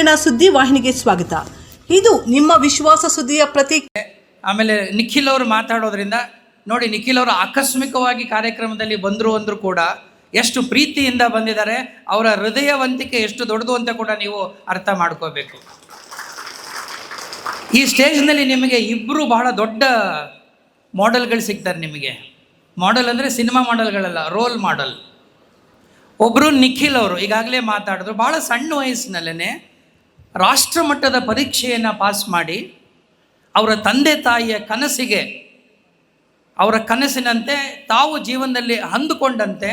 ಬೆಂಗಳೂರಿನ ಸುದ್ದಿ ವಾಹಿನಿಗೆ ಸ್ವಾಗತ. ಇದು ನಿಮ್ಮ ವಿಶ್ವಾಸ ಸುದ್ದಿಯ ಪ್ರತಿ ಆಮೇಲೆ ನಿಖಿಲ್ ಅವರು ಮಾತಾಡೋದ್ರಿಂದ, ನೋಡಿ ನಿಖಿಲ್ ಅವರು ಆಕಸ್ಮಿಕವಾಗಿ ಕಾರ್ಯಕ್ರಮದಲ್ಲಿ ಬಂದರು ಅಂದರೂ ಕೂಡ ಎಷ್ಟು ಪ್ರೀತಿಯಿಂದ ಬಂದಿದ್ದಾರೆ, ಅವರ ಹೃದಯವಂತಿಕೆ ಎಷ್ಟು ದೊಡ್ಡದು ಅಂತ ಕೂಡ ನೀವು ಅರ್ಥ ಮಾಡ್ಕೋಬೇಕು. ಈ ಸ್ಟೇಜ್ನಲ್ಲಿ ನಿಮಗೆ ಇಬ್ಬರು ಬಹಳ ದೊಡ್ಡ ಮಾಡೆಲ್ಗಳು ಸಿಗ್ತಾರೆ ನಿಮಗೆ. ಮಾಡೆಲ್ ಅಂದರೆ ಸಿನಿಮಾ ಮಾಡೆಲ್ಗಳಲ್ಲ, ರೋಲ್ ಮಾಡೆಲ್. ಒಬ್ಬರು ನಿಖಿಲ್ ಅವರು ಈಗಾಗಲೇ ಮಾತಾಡಿದ್ರು ಭಾಳ ಸಣ್ಣ ವಯಸ್ಸಿನಲ್ಲೇ ರಾಷ್ಟ್ರ ಮಟ್ಟದ ಪರೀಕ್ಷೆಯನ್ನು ಪಾಸ್ ಮಾಡಿ ಅವರ ತಂದೆ ತಾಯಿಯ ಕನಸಿಗೆ, ಅವರ ಕನಸಿನಂತೆ ತಾವು ಜೀವನದಲ್ಲಿ ಅಂದುಕೊಂಡಂತೆ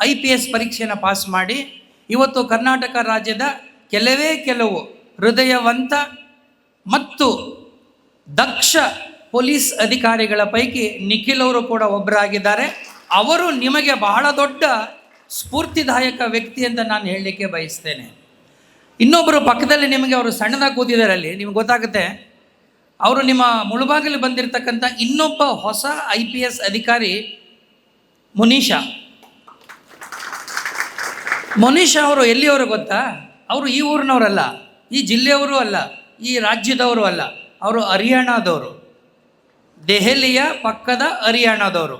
ಐ ಪಿ ಎಸ್ ಪರೀಕ್ಷೆಯನ್ನು ಪಾಸ್ ಮಾಡಿ ಇವತ್ತು ಕರ್ನಾಟಕ ರಾಜ್ಯದ ಕೆಲವೇ ಕೆಲವು ಹೃದಯವಂತ ಮತ್ತು ದಕ್ಷ ಪೊಲೀಸ್ ಅಧಿಕಾರಿಗಳ ಪೈಕಿ ನಿಖಿಲ್ ಅವರು ಕೂಡ ಒಬ್ಬರಾಗಿದ್ದಾರೆ ಅವರು ನಿಮಗೆ ಬಹಳ ದೊಡ್ಡ ಸ್ಫೂರ್ತಿದಾಯಕ ವ್ಯಕ್ತಿ ಅಂತ ನಾನು ಹೇಳಲಿಕ್ಕೆ ಬಯಸ್ತೇನೆ. ಇನ್ನೊಬ್ಬರು ಪಕ್ಕದಲ್ಲಿ ನಿಮಗೆ ಅವರು ಸಣ್ಣದಾಗಿ ಕೂತಿದ್ದಾರೆ ಅಲ್ಲಿ ನಿಮ್ಗೆ ಗೊತ್ತಾಗುತ್ತೆ, ಅವರು ನಿಮ್ಮ ಮುಳುಬಾಗಿಲು ಬಂದಿರತಕ್ಕಂಥ ಇನ್ನೊಬ್ಬ ಹೊಸ ಐ ಪಿ ಎಸ್ ಅಧಿಕಾರಿ ಮುನೀಶಾ. ಮುನೀಶಾ ಅವರು ಎಲ್ಲಿಯವರು ಗೊತ್ತಾ? ಅವರು ಈ ಊರಿನವರಲ್ಲ, ಈ ಜಿಲ್ಲೆಯವರು ಅಲ್ಲ, ಈ ರಾಜ್ಯದವರು ಅಲ್ಲ, ಅವರು ಹರಿಯಾಣದವರು. ದೆಹಲಿಯ ಪಕ್ಕದ ಹರಿಯಾಣದವರು.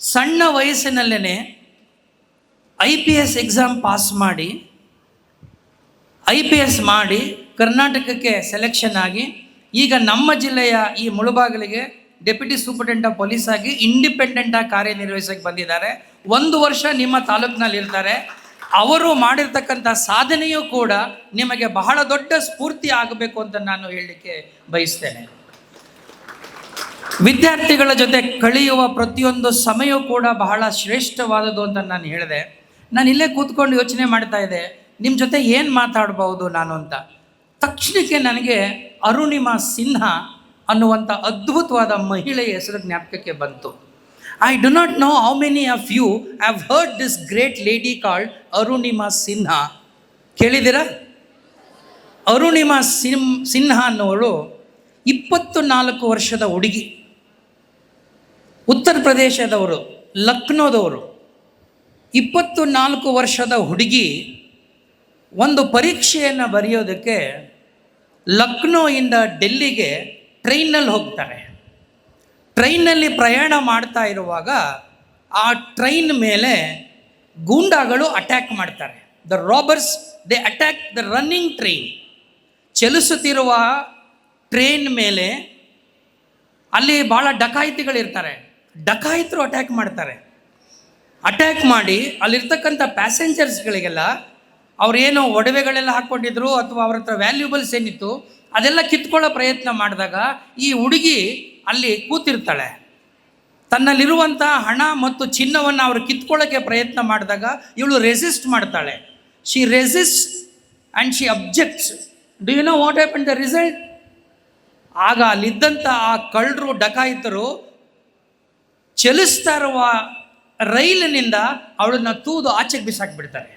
ಸಣ್ಣ ವಯಸ್ಸಿನಲ್ಲೇ I P S exam pass ಮಾಡಿ ಐ ಪಿ ಎಸ್ ಮಾಡಿ ಕರ್ನಾಟಕಕ್ಕೆ ಸೆಲೆಕ್ಷನ್ ಆಗಿ ಈಗ ನಮ್ಮ ಜಿಲ್ಲೆಯ ಈ ಮುಳುಬಾಗಿಲಿಗೆ ಡೆಪ್ಯೂಟಿ ಸೂಪರಿಂಟೆಂಡೆಂಟ್ ಆಫ್ ಪೊಲೀಸ್ ಆಗಿ ಇಂಡಿಪೆಂಡೆಂಟ್ ಆಗಿ ಕಾರ್ಯನಿರ್ವಹಿಸಕ್ಕೆ ಬಂದಿದ್ದಾರೆ. ಒಂದು ವರ್ಷ ನಿಮ್ಮ ತಾಲೂಕಿನಲ್ಲಿ ಇರ್ತಾರೆ. ಅವರು ಮಾಡಿರ್ತಕ್ಕಂಥ ಸಾಧನೆಯೂ ಕೂಡ ನಿಮಗೆ ಬಹಳ ದೊಡ್ಡ ಸ್ಫೂರ್ತಿ ಆಗಬೇಕು ಅಂತ ನಾನು ಹೇಳಲಿಕ್ಕೆ ಬಯಸ್ತೇನೆ. ವಿದ್ಯಾರ್ಥಿಗಳ ಜೊತೆ ಕಳೆಯುವ ಪ್ರತಿಯೊಂದು ಸಮಯವೂ ಕೂಡ ಬಹಳ ಶ್ರೇಷ್ಠವಾದದ್ದು ಅಂತ ನಾನು ಹೇಳಿದೆ. ನಾನು ಇಲ್ಲೇ ಕೂತ್ಕೊಂಡು ಯೋಚನೆ ಮಾಡ್ತಾ ಇದ್ದೆ. ನಿಮ್ಮ ಜೊತೆ ಏನು ಮಾತಾಡ್ಬೋದು ನಾನು ಅಂತ. ತಕ್ಷಣಕ್ಕೆ ನನಗೆ ಅರುಣಿಮಾ ಸಿನ್ಹಾ ಅನ್ನುವಂಥ ಅದ್ಭುತವಾದ ಮಹಿಳೆಯ ಹೆಸರು ಜ್ಞಾಪಕಕ್ಕೆ ಬಂತು. I do not know how many of you have heard this great lady called Arunima Sinha. ಕೇಳಿದ್ದೀರಾ? ಅರುಣಿಮಾ ಸಿಂ, ಸಿನ್ಹಾ ಅನ್ನೋಳು ಇಪ್ಪತ್ತು ನಾಲ್ಕು ವರ್ಷದ ಹುಡುಗಿ. ಉತ್ತರ ಪ್ರದೇಶದವರು, ಲಕ್ನೋದವರು. ಇಪ್ಪತ್ತು ನಾಲ್ಕು ವರ್ಷದ ಹುಡುಗಿ ಒಂದು ಪರೀಕ್ಷೆಯನ್ನು ಬರೆಯೋದಕ್ಕೆ ಲಕ್ನೋಯಿಂದ ಡೆಲ್ಲಿಗೆ ಟ್ರೈನಲ್ಲಿ ಹೋಗ್ತಾರೆ. ಟ್ರೈನಲ್ಲಿ ಪ್ರಯಾಣ ಮಾಡ್ತಾ ಇರುವಾಗ ಆ ಟ್ರೈನ್ ಮೇಲೆ ಗೂಂಡಾಗಳು ಅಟ್ಯಾಕ್ ಮಾಡ್ತಾರೆ. The robbers they attack the running train ಚಲಿಸುತ್ತಿರುವ ಟ್ರೈನ್ ಮೇಲೆ ಅಲ್ಲಿ ಭಾಳ ಡಕಾಯಿತಿಗಳಿರ್ತಾರೆ. ಡಕಾಯಿತರು ಅಟ್ಯಾಕ್ ಮಾಡ್ತಾರೆ. ಅಟ್ಯಾಕ್ ಮಾಡಿ ಅಲ್ಲಿರ್ತಕ್ಕಂಥ ಪ್ಯಾಸೆಂಜರ್ಸ್ಗಳಿಗೆಲ್ಲ ಅವ್ರೇನೋ ಒಡವೆಗಳೆಲ್ಲ ಹಾಕ್ಕೊಂಡಿದ್ರು ಅಥವಾ ಅವ್ರ ಹತ್ರ ವ್ಯಾಲ್ಯೂಬಲ್ಸ್ ಏನಿತ್ತು, ಅದೆಲ್ಲ ಕಿತ್ಕೊಳ್ಳೋ ಪ್ರಯತ್ನ ಮಾಡಿದಾಗ ಈ ಹುಡುಗಿ ಅಲ್ಲಿ ಕೂತಿರ್ತಾಳೆ. ತನ್ನಲ್ಲಿರುವಂಥ ಹಣ ಮತ್ತು ಚಿನ್ನವನ್ನು ಅವರು ಕಿತ್ಕೊಳ್ಳೋಕ್ಕೆ ಪ್ರಯತ್ನ ಮಾಡಿದಾಗ ಇವಳು ರೆಸಿಸ್ಟ್ ಮಾಡ್ತಾಳೆ. She resist and she objects do you know what happen the result ಆಗ ಅಲ್ಲಿದ್ದಂಥ ಆ ಕಳ್ಳರು, ಡಕಾಯಿತರು ಚಲಿಸ್ತಾ ಇರುವ ರೈಲಿನಿಂದ ಅವಳನ್ನ ತೂದು ಆಚೆಗೆ ಬಿಸಾಕ್ಬಿಡ್ತಾರೆ.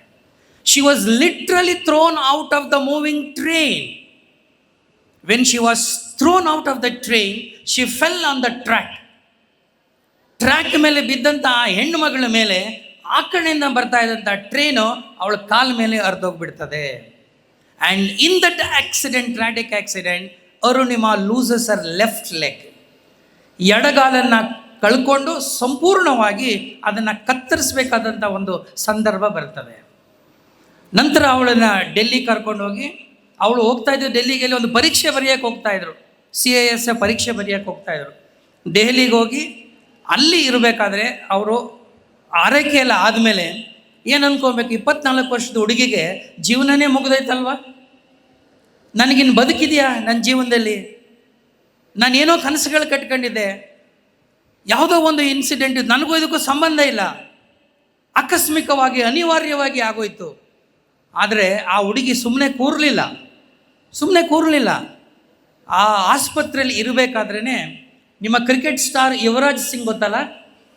She was literally thrown out of the moving train when she was thrown out of the train she fell on the track track ಮೇಲೆ ಬಿದ್ದಂಥ ಆ ಹೆಣ್ಣು ಮಗಳ ಮೇಲೆ ಆ ಕಡೆಯಿಂದ ಬರ್ತಾ ಇದ್ದಂಥ ಟ್ರೈನು ಅವಳ ಕಾಲ ಮೇಲೆ ಅರ್ಧೋಗ್ಬಿಡ್ತದೆ and in that accident tragic accident Arunima loses her left leg ಎಡಗಾಲನ್ನು ಕಳ್ಕೊಂಡು ಸಂಪೂರ್ಣವಾಗಿ ಅದನ್ನು ಕತ್ತರಿಸಬೇಕಾದಂಥ ಒಂದು ಸಂದರ್ಭ ಬರ್ತದೆ. ನಂತರ ಅವಳನ್ನು ಡೆಲ್ಲಿ ಕರ್ಕೊಂಡು ಹೋಗಿ ಅವಳು ಹೋಗ್ತಾ ಇದ್ದು ಡೆಲ್ಲಿಗೆ ಒಂದು ಪರೀಕ್ಷೆ ಬರೆಯೋಕ್ಕೆ ಹೋಗ್ತಾ ಇದ್ರು. ಸಿ ಎ ಎಸ್ ಪರೀಕ್ಷೆ ಬರೆಯೋಕ್ಕೆ ಹೋಗ್ತಾ ಇದ್ರು. ದೆಹಲಿಗೆ ಹೋಗಿ, ಅಲ್ಲಿ ಇರಬೇಕಾದ್ರೆ ಅವರು ಆರೈಕೆ ಎಲ್ಲ ಆದಮೇಲೆ ಏನು ಅನ್ಕೋಬೇಕು? ಇಪ್ಪತ್ನಾಲ್ಕು ವರ್ಷದ ಹುಡುಗಿಗೆ ಜೀವನನೇ ಮುಗ್ದೈತಲ್ವ? ನನಗಿನ್ನು ಬದುಕಿದೆಯಾ ನನ್ನ ಜೀವನದಲ್ಲಿ? ನಾನೇನೋ ಕನಸುಗಳು ಕಟ್ಕೊಂಡಿದ್ದೆ. ಯಾವುದೋ ಒಂದು ಇನ್ಸಿಡೆಂಟ್ ನನಗೂ ಇದಕ್ಕೂ ಸಂಬಂಧ ಇಲ್ಲ. ಆಕಸ್ಮಿಕವಾಗಿ, ಅನಿವಾರ್ಯವಾಗಿ ಆಗೋಯ್ತು. ಆದರೆ ಆ ಹುಡುಗಿ ಸುಮ್ಮನೆ ಕೂರಲಿಲ್ಲ. ಸುಮ್ಮನೆ ಕೂರಲಿಲ್ಲ. ಆ ಆಸ್ಪತ್ರೆಯಲ್ಲಿ ಇರಬೇಕಾದ್ರೇ ನಿಮ್ಮ ಕ್ರಿಕೆಟ್ ಸ್ಟಾರ್ ಯುವರಾಜ್ ಸಿಂಗ್ ಗೊತ್ತಲ್ಲ?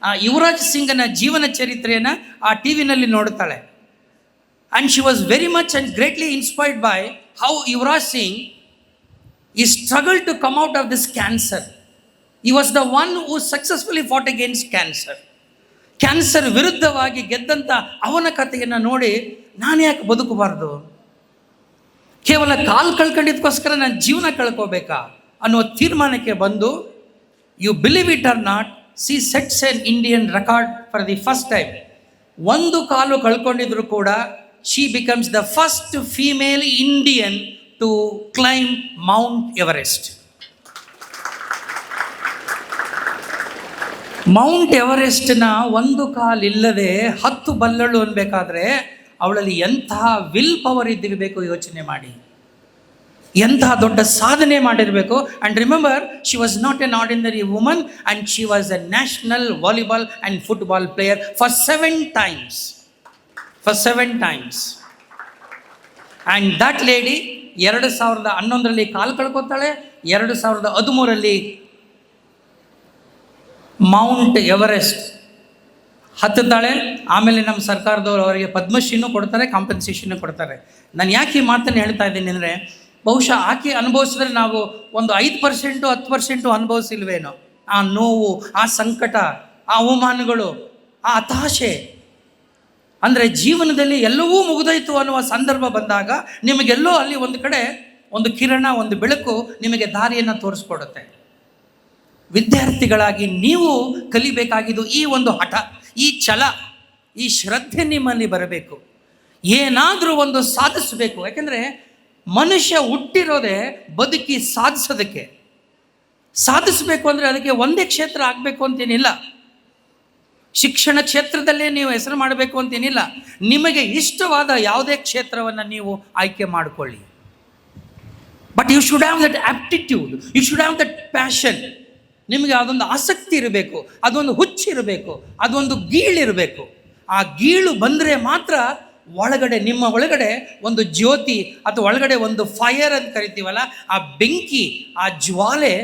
ಆ ಯುವರಾಜ್ ಸಿಂಗನ ಜೀವನ ಚರಿತ್ರೆಯನ್ನು ಆ ಟಿ ವಿನಲ್ಲಿ ನೋಡ್ತಾಳೆ. And she was very much and greatly inspired by how Yuvraj Singh he struggle to come out of this cancer he was the one who successfully fought against cancer cancer ವಿರುದ್ಧವಾಗಿ ಗೆದ್ದಂಥ ಅವನ ಕಥೆಯನ್ನು ನೋಡಿ ನಾನು ಯಾಕೆ ಬದುಕಬಾರ್ದು? ಕೇವಲ ಕಾಲು ಕಳ್ಕೊಂಡಿದ್ದಕ್ಕೋಸ್ಕರ ನಾನು ಜೀವನ ಕಳ್ಕೋಬೇಕಾ ಅನ್ನೋ ತೀರ್ಮಾನಕ್ಕೆ ಬಂದು you believe it or not she sets an Indian record for the first time ಒಂದು ಕಾಲು ಕಳ್ಕೊಂಡಿದ್ರು ಕೂಡ she becomes the first female Indian to climb Mount Everest Mount ಎವರೆಸ್ಟ್ನ ಒಂದು ಕಾಲಿಲ್ಲದೆ ಹತ್ತು ಬಲ್ಲಳು ಅನ್ಬೇಕಾದ್ರೆ ಅವಳಲ್ಲಿ ಎಂತಹ ವಿಲ್ ಪವರ್ ಇದ್ದಿರಬೇಕು ಯೋಚನೆ ಮಾಡಿ. ಎಂತಹ ದೊಡ್ಡ ಸಾಧನೆ ಮಾಡಿರಬೇಕು. And remember she was not an ordinary woman and she was a national volleyball and football player for seven times for seven times and that lady ಎರಡು ಸಾವಿರದ ಹನ್ನೊಂದರಲ್ಲಿ ಕಾಲು ಕಳ್ಕೊತಾಳೆ, ಎರಡು ಸಾವಿರದ ಹದಿಮೂರರಲ್ಲಿ ಮೌಂಟ್ ಎವರೆಸ್ಟ್ ಹತ್ತುತ್ತಾಳೆ, ಆಮೇಲೆ ನಮ್ಮ ಸರ್ಕಾರದವರು ಅವರಿಗೆ ಪದ್ಮಶ್ರೀನೂ ಕೊಡ್ತಾರೆ ಕಾಂಪನ್ಸೇಷನ್ನು ಕೊಡ್ತಾರೆ. ನಾನು ಯಾಕೆ ಈ ಮಾತನ್ನು ಹೇಳ್ತಾ ಇದ್ದೀನಿ ಅಂದರೆ, ಬಹುಶಃ ಆಕೆ ಅನುಭವಿಸಿದ್ರೆ ನಾವು ಒಂದು ಐದು ಪರ್ಸೆಂಟು ಹತ್ತು ಪರ್ಸೆಂಟು ಅನುಭವಿಸಿಲ್ವೇನೋ? ಆ ನೋವು, ಆ ಸಂಕಟ, ಆ ಅವಮಾನಗಳು, ಆ ಹತಾಶೆ. ಅಂದರೆ ಜೀವನದಲ್ಲಿ ಎಲ್ಲವೂ ಮುಗಿದೋಯ್ತು ಅನ್ನುವ ಸಂದರ್ಭ ಬಂದಾಗ ನಿಮಗೆಲ್ಲೋ ಅಲ್ಲಿ ಒಂದು ಕಡೆ ಒಂದು ಕಿರಣ, ಒಂದು ಬೆಳಕು ನಿಮಗೆ ದಾರಿಯನ್ನು ತೋರಿಸ್ಕೊಡುತ್ತೆ. ವಿದ್ಯಾರ್ಥಿಗಳಾಗಿ ನೀವು ಕಲಿಬೇಕಾಗಿದ್ದು ಈ ಒಂದು ಹಠ. ಈ ಛಲ, ಈ ಶ್ರದ್ಧೆ ನಿಮ್ಮಲ್ಲಿ ಬರಬೇಕು. ಏನಾದರೂ ಒಂದು ಸಾಧಿಸಬೇಕು. ಯಾಕೆಂದರೆ ಮನುಷ್ಯ ಹುಟ್ಟಿರೋದೇ ಬದುಕಿ ಸಾಧಿಸೋದಕ್ಕೆ. ಸಾಧಿಸಬೇಕು ಅಂದರೆ ಅದಕ್ಕೆ ಒಂದೇ ಕ್ಷೇತ್ರ ಆಗಬೇಕು ಅಂತೇನಿಲ್ಲ. ಶಿಕ್ಷಣ ಕ್ಷೇತ್ರದಲ್ಲೇ ನೀವು ಹೆಸರು ಮಾಡಬೇಕು ಅಂತೇನಿಲ್ಲ. ನಿಮಗೆ ಇಷ್ಟವಾದ ಯಾವುದೇ ಕ್ಷೇತ್ರವನ್ನು ನೀವು ಆಯ್ಕೆ ಮಾಡಿಕೊಳ್ಳಿ. But you should have that aptitude you should have that passion ನಿಮಗೆ ಅದೊಂದು ಆಸಕ್ತಿ ಇರಬೇಕು, ಅದೊಂದು ಹುಚ್ಚಿರಬೇಕು ಅದೊಂದು ಗೀಳಿರಬೇಕು ಆ ಗೀಳು ಬಂದರೆ ಮಾತ್ರ ಒಳಗಡೆ, ನಿಮ್ಮ ಒಳಗಡೆ ಒಂದು ಜ್ಯೋತಿ ಅಥವಾ ಒಳಗಡೆ ಒಂದು ಫೈರ್ ಅಂತ ಕರಿತೀವಲ್ಲ, ಆ ಬೆಂಕಿ, ಆ ಜ್ವಾಲೆ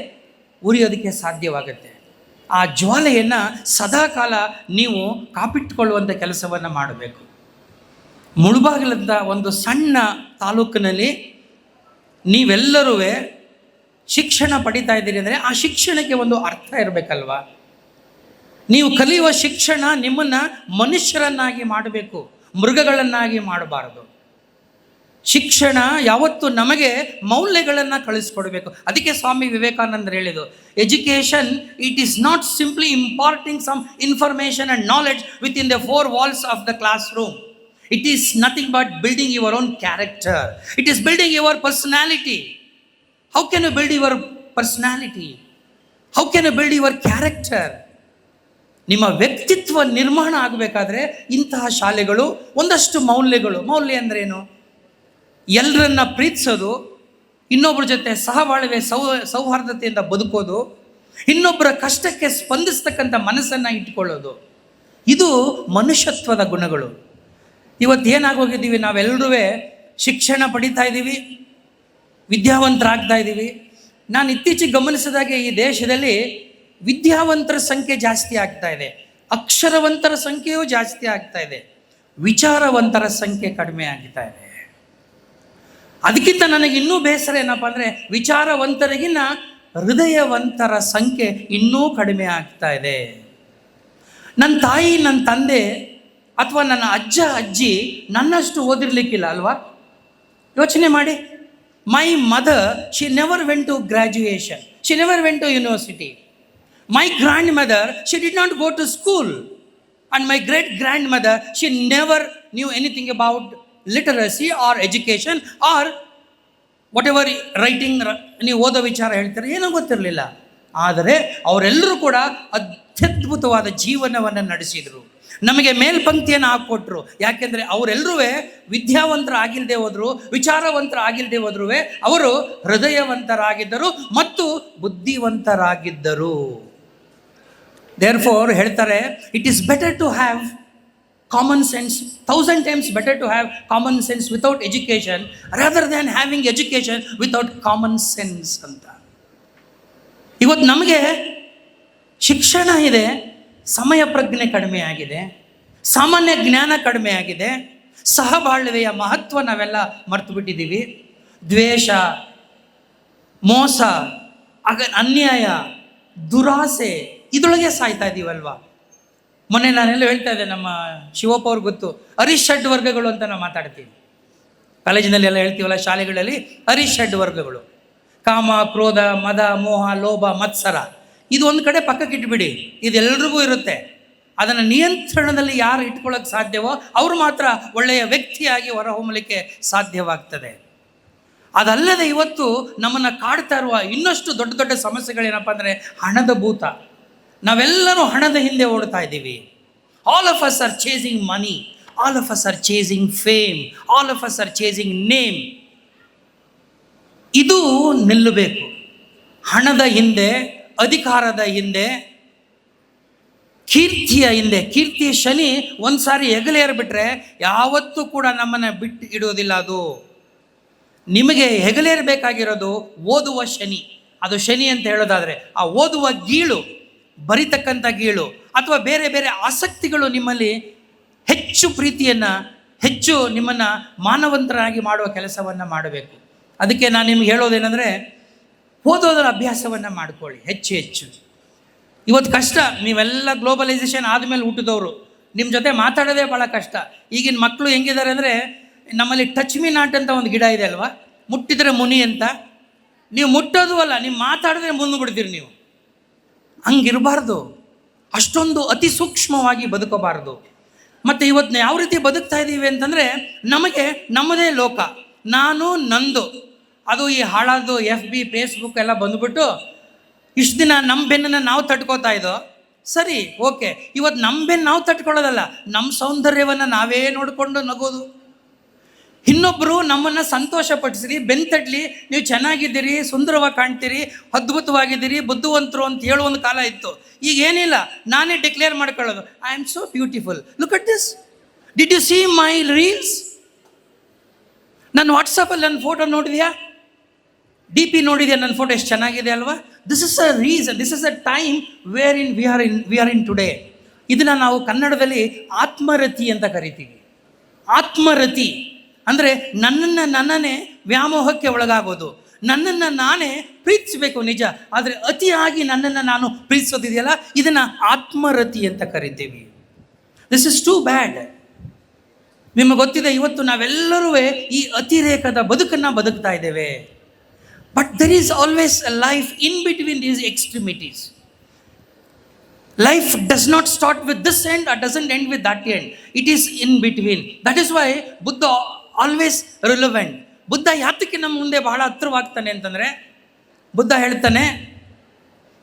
ಉರಿಯೋದಕ್ಕೆ ಸಾಧ್ಯವಾಗುತ್ತೆ. ಆ ಜ್ವಾಲೆಯನ್ನು ಸದಾಕಾಲ ನೀವು ಕಾಪಿಟ್ಟುಕೊಳ್ಳುವಂಥ ಕೆಲಸವನ್ನು ಮಾಡಬೇಕು. ಮುಳುಬಾಗಿಲಂಥ ಒಂದು ಸಣ್ಣ ತಾಲೂಕಿನಲ್ಲಿ ನೀವೆಲ್ಲರೂ ಶಿಕ್ಷಣ ಪಡಿತಾ ಇದ್ದೀರಿ ಅಂದರೆ ಆ ಶಿಕ್ಷಣಕ್ಕೆ ಒಂದು ಅರ್ಥ ಇರಬೇಕಲ್ವಾ? ನೀವು ಕಲಿಯುವ ಶಿಕ್ಷಣ ನಿಮ್ಮನ್ನು ಮನುಷ್ಯರನ್ನಾಗಿ ಮಾಡಬೇಕು, ಮೃಗಗಳನ್ನಾಗಿ ಮಾಡಬಾರದು. ಶಿಕ್ಷಣ ಯಾವತ್ತು ನಮಗೆ ಮೌಲ್ಯಗಳನ್ನು ಕಳಿಸ್ಕೊಡ್ಬೇಕು. ಅದಕ್ಕೆ ಸ್ವಾಮಿ ವಿವೇಕಾನಂದರು ಹೇಳಿದರು education it is not simply imparting some information and knowledge with in the four walls of the classroom it is nothing but building your own character it is building your personality how can you build your personality how can you build your character ನಿಮ್ಮ ವ್ಯಕ್ತಿತ್ವ ನಿರ್ಮಾಣ ಆಗಬೇಕಾದ್ರೆ ಇಂತಹ ಶಾಲೆಗಳು, ಒಂದಷ್ಟು ಮೌಲ್ಯಗಳು. ಮೌಲ್ಯ ಅಂದ್ರೇನು? ಎಲ್ಲರನ್ನ ಪ್ರೀತಿಸೋದು ಇನ್ನೊಬ್ಬರ ಜೊತೆ ಸಹಬಾಳ್ವೆ, ಸೌ, ಸೌಹಾರ್ದತೆಯಿಂದ ಬದುಕೋದು ಇನ್ನೊಬ್ಬರ ಕಷ್ಟಕ್ಕೆ ಸ್ಪಂದಿಸ್ತಕ್ಕಂಥ ಮನಸ್ಸನ್ನು ಇಟ್ಕೊಳ್ಳೋದು. ಇದು ಮನುಷ್ಯತ್ವದ ಗುಣಗಳು. ಇವತ್ತು ಏನಾಗೋಗಿದ್ದೀವಿ ನಾವೆಲ್ಲರೂ ಶಿಕ್ಷಣ ಪಡಿತಾ ಇದ್ದೀವಿ ವಿದ್ಯಾವಂತರಾಗ್ತಾ ಇದ್ದೀವಿ. ನಾನು ಇತ್ತೀಚೆಗೆ ಗಮನಿಸಿದಾಗೆ ಈ ದೇಶದಲ್ಲಿ ವಿದ್ಯಾವಂತರ ಸಂಖ್ಯೆ ಜಾಸ್ತಿ ಆಗ್ತಾ ಇದೆ. ಅಕ್ಷರವಂತರ ಸಂಖ್ಯೆಯೂ ಜಾಸ್ತಿ ಆಗ್ತಾ ಇದೆ. ವಿಚಾರವಂತರ ಸಂಖ್ಯೆ ಕಡಿಮೆ ಆಗ್ತಾ ಇದೆ. ಅದಕ್ಕಿಂತ ನನಗೆ ಇನ್ನೂ ಬೇಸರ ಏನಪ್ಪ ಅಂದರೆ ವಿಚಾರವಂತರಿಗಿನ್ನ ಹೃದಯವಂತರ ಸಂಖ್ಯೆ ಇನ್ನೂ ಕಡಿಮೆ ಆಗ್ತಾ ಇದೆ. ನನ್ನ ತಾಯಿ, ನನ್ನ ತಂದೆ ಅಥವಾ ನನ್ನ ಅಜ್ಜ, ಅಜ್ಜಿ ನನ್ನಷ್ಟು ಓದಿರ್ಲಿಕ್ಕಿಲ್ಲ ಅಲ್ವಾ? ಯೋಚನೆ ಮಾಡಿ. My mother she never went to graduation she never went to university my grandmother she did not go to school and my great grandmother she never knew anything about literacy or education or whatever writing ನೀವು ಓದೋ ವಿಚಾರ ಹೇಳ್ತಾರೆ, ಏನೂ ಗೊತ್ತಿರಲಿಲ್ಲ. ಆದರೆ, ಅವರೆಲ್ಲರೂ ಕೂಡ ಅತ್ಯದ್ಭುತವಾದ ಜೀವನವನ್ನು ನಡೆಸಿದರು. ನಮಗೆ ಮೇಲ್ಪಂಕ್ತಿಯನ್ನು ಹಾಕ್ಕೊಟ್ರು. ಯಾಕೆಂದರೆ ಅವರೆಲ್ಲರೂ ವಿದ್ಯಾವಂತರ ಆಗಿಲ್ಲದೆ ಹೋದ್ರು ವಿಚಾರವಂತರ ಆಗಿಲ್ಲದೆ ಹೋದ್ರು ಅವರು ಹೃದಯವಂತರಾಗಿದ್ದರು ಮತ್ತು ಬುದ್ಧಿವಂತರಾಗಿದ್ದರು. ದೇರ್ ಫೋರ್ ಹೇಳ್ತಾರೆ it is better to have common sense thousand times better to have common sense without education rather than having education without common sense ಅಂತ. ಇವತ್ತು ನಮಗೆ ಶಿಕ್ಷಣ ಇದೆ ಸಮಯ ಪ್ರಜ್ಞೆ ಕಡಿಮೆ ಆಗಿದೆ, ಸಾಮಾನ್ಯ ಜ್ಞಾನ ಕಡಿಮೆ ಆಗಿದೆ, ಸಹಬಾಳ್ವೆಯ ಮಹತ್ವ ನಾವೆಲ್ಲ ಮರ್ತು ಬಿಟ್ಟಿದ್ದೀವಿ. ದ್ವೇಷ, ಮೋಸ, ಅಗ, ಅನ್ಯಾಯ, ದುರಾಸೆ ಇದರೊಳಗೆ ಸಾಯ್ತಾ ಇದ್ದೀವಲ್ವಾ ಮೊನ್ನೆ ನಾನೆಲ್ಲ ಹೇಳ್ತಾ ಇದ್ದೆ, ನಮ್ಮ ಶಿವಪ್ಪ ಅವ್ರಿಗೆ ಗೊತ್ತು ಹರಿಷಡ್ ಷಡ್ ವರ್ಗಗಳು ಅಂತ ನಾವು ಮಾತಾಡ್ತೀವಿ. ಕಾಲೇಜಿನಲ್ಲಿ ಎಲ್ಲ ಹೇಳ್ತೀವಲ್ಲ, ಶಾಲೆಗಳಲ್ಲಿ ಅರಿಷಡ್ ವರ್ಗಗಳು. ಕಾಮ, ಕ್ರೋಧ, ಮದ, ಮೋಹ, ಲೋಭ, ಮತ್ಸರ. ಇದು ಒಂದು ಕಡೆ ಪಕ್ಕಕ್ಕೆ ಇಟ್ಬಿಡಿ. ಇದೆಲ್ಲರಿಗೂ ಇರುತ್ತೆ. ಅದನ್ನು ನಿಯಂತ್ರಣದಲ್ಲಿ ಯಾರು ಇಟ್ಕೊಳ್ಳೋಕೆ ಸಾಧ್ಯವೋ ಅವರು ಮಾತ್ರ ಒಳ್ಳೆಯ ವ್ಯಕ್ತಿಯಾಗಿ ಹೊರಹೊಮ್ಮಲಿಕ್ಕೆ ಸಾಧ್ಯವಾಗ್ತದೆ. ಅದಲ್ಲದೆ ಇವತ್ತು ನಮ್ಮನ್ನು ಕಾಡ್ತಾ ಇರುವ ಇನ್ನಷ್ಟು ದೊಡ್ಡ ದೊಡ್ಡ ಸಮಸ್ಯೆಗಳೇನಪ್ಪ ಅಂದರೆ ಹಣದ ಭೂತ. ನಾವೆಲ್ಲರೂ ಹಣದ ಹಿಂದೆ ಓಡ್ತಾ ಇದ್ದೀವಿ. All of us are chasing money all of us are chasing fame all of us are chasing name ಇದು ನಿಲ್ಲಬೇಕು. ಹಣದ ಹಿಂದೆ ಅಧಿಕಾರದ ಹಿಂದೆ, ಕೀರ್ತಿಯ ಹಿಂದೆ, ಕೀರ್ತಿಯ ಶನಿ ಒಂದು ಸಾರಿ ಹೆಗಲೇರ್ಬಿಟ್ರೆ ಯಾವತ್ತೂ ಕೂಡ ನಮ್ಮನ್ನು ಬಿಟ್ಟು ಇಡೋದಿಲ್ಲ ಅದು. ನಿಮಗೆ ಹೆಗಲೇರಬೇಕಾಗಿರೋದು ಓದುವ ಶನಿ. ಅದು ಶನಿ ಅಂತ ಹೇಳೋದಾದರೆ ಆ ಓದುವ ಗೀಳು, ಬರಿತಕ್ಕಂಥ ಗೀಳು, ಅಥವಾ ಬೇರೆ ಬೇರೆ ಆಸಕ್ತಿಗಳು ನಿಮ್ಮಲ್ಲಿ ಹೆಚ್ಚು ಪ್ರೀತಿಯನ್ನು, ಹೆಚ್ಚು ನಿಮ್ಮನ್ನು ಮಾನವಂತರಾಗಿ ಮಾಡುವ ಕೆಲಸವನ್ನು ಮಾಡಬೇಕು. ಅದಕ್ಕೆ ನಾನು ನಿಮ್ಗೆ ಹೇಳೋದೇನೆಂದರೆ ಓದೋದರ ಅಭ್ಯಾಸವನ್ನು ಮಾಡಿಕೊಳ್ಳಿ, ಹೆಚ್ಚು ಹೆಚ್ಚು. ಇವತ್ತು ಕಷ್ಟ, ನೀವೆಲ್ಲ ಗ್ಲೋಬಲೈಸೇಷನ್ ಆದಮೇಲೆ ಹುಟ್ಟಿದವರು. ನಿಮ್ಮ ಜೊತೆ ಮಾತಾಡೋದೇ ಭಾಳ ಕಷ್ಟ. ಈಗಿನ ಮಕ್ಕಳು ಹೆಂಗಿದ್ದಾರೆ ಅಂದರೆ, ನಮ್ಮಲ್ಲಿ ಟಚ್ ಮೀ ನಾಟ್ ಅಂತ ಒಂದು ಗಿಡ ಇದೆ ಅಲ್ವಾ? ಮುಟ್ಟಿದರೆ ಮುನಿ ಅಂತ. ನೀವು ಮುಟ್ಟೋದು ಅಲ್ಲ, ನೀವು ಮಾತಾಡಿದ್ರೆ ಮುಂದೆ ಬಿಡ್ತೀರಿ ನೀವು. ಹಂಗಿರಬಾರ್ದು. ಅಷ್ಟೊಂದು ಅತಿ ಸೂಕ್ಷ್ಮವಾಗಿ ಬದುಕಬಾರ್ದು. ಮತ್ತು ಇವತ್ತು ಯಾವ ರೀತಿ ಬದುಕ್ತಾ ಇದ್ದೀವಿ ಅಂತಂದರೆ, ನಮಗೆ ನಮ್ಮದೇ ಲೋಕ. ನಾನು ನಂದು. ಅದು ಈ ಹಾಳಾದ್ದು ಎಫ್ ಬಿ ಫೇಸ್ಬುಕ್ ಎಲ್ಲ ಬಂದ್ಬಿಟ್ಟು ಇಷ್ಟು ದಿನ ನಮ್ಮ ಬೆನ್ನನ್ನು ನಾವು ತಟ್ಕೋತಾ ಇದ್ದೋ? ಸರಿ, ಓಕೆ. ಇವತ್ತು ನಮ್ಮ ಬೆನ್ನು ನಾವು ತಟ್ಕೊಳ್ಳೋದಲ್ಲ ನಮ್ಮ ಸೌಂದರ್ಯವನ್ನು ನಾವೇ ನೋಡಿಕೊಂಡು ನಗೋದು. ಇನ್ನೊಬ್ಬರು ನಮ್ಮನ್ನು ಸಂತೋಷಪಡಿಸ್ರಿ ಬೆನ್ ತಟ್ಲಿ, ನೀವು ಚೆನ್ನಾಗಿದ್ದೀರಿ, ಸುಂದರವಾಗಿ ಕಾಣ್ತೀರಿ, ಅದ್ಭುತವಾಗಿದ್ದೀರಿ, ಬುದ್ಧಿವಂತರು ಅಂತ ಹೇಳೋ ಒಂದು ಕಾಲ ಇತ್ತು. ಈಗ ಏನಿಲ್ಲ, ನಾನೇ ಡಿಕ್ಲೇರ್ ಮಾಡ್ಕೊಳ್ಳೋದು. I am so beautiful look at this did you see my reels ನನ್ನ ವಾಟ್ಸಪ್ಪಲ್ಲಿ ನನ್ನ ಫೋಟೋ ನೋಡಿದ್ಯಾ? ಡಿ ಪಿ ನೋಡಿದೆ ನನ್ನ ಫೋಟೋ ಎಷ್ಟು ಚೆನ್ನಾಗಿದೆ ಅಲ್ವಾ? This is a reason this is a time where in we are in we are in today ಇದನ್ನು ನಾವು ಕನ್ನಡದಲ್ಲಿ ಆತ್ಮರತಿ ಅಂತ ಕರಿತೀವಿ. ಆತ್ಮರತಿ ಅಂದರೆ ನನ್ನನ್ನು ನನ್ನನ್ನೇ ವ್ಯಾಮೋಹಕ್ಕೆ ಒಳಗಾಗೋದು. ನನ್ನನ್ನು ನಾನೇ ಪ್ರೀತಿಸಬೇಕು ನಿಜ, ಆದರೆ ಅತಿಯಾಗಿ ನನ್ನನ್ನು ನಾನು ಪ್ರೀತಿಸೋದಿದೆಯಲ್ಲ? ಇದನ್ನು ಆತ್ಮರತಿ ಅಂತ ಕರಿತೀವಿ. ದಿಸ್ ಇಸ್ ಟೂ ಬ್ಯಾಡ್ ನಿಮಗೆ ಗೊತ್ತಿದೆ, ಇವತ್ತು ನಾವೆಲ್ಲರೂ ಈ ಅತಿರೇಕದ ಬದುಕನ್ನು ಬದುಕ್ತಾ ಇದ್ದೇವೆ. But there is always a life in between these extremities life does not start with this end it doesn't end with that end it is in between that is why Buddha always relevant Buddha ಯಾತಕ್ಕೆ ನಮ್ಮ ಮುಂದೆ ಬಹಳ ಹತ್ರವಾಗ್ತಾನೆ ಅಂತಂದರೆ ಬುದ್ಧ ಹೇಳ್ತಾನೆ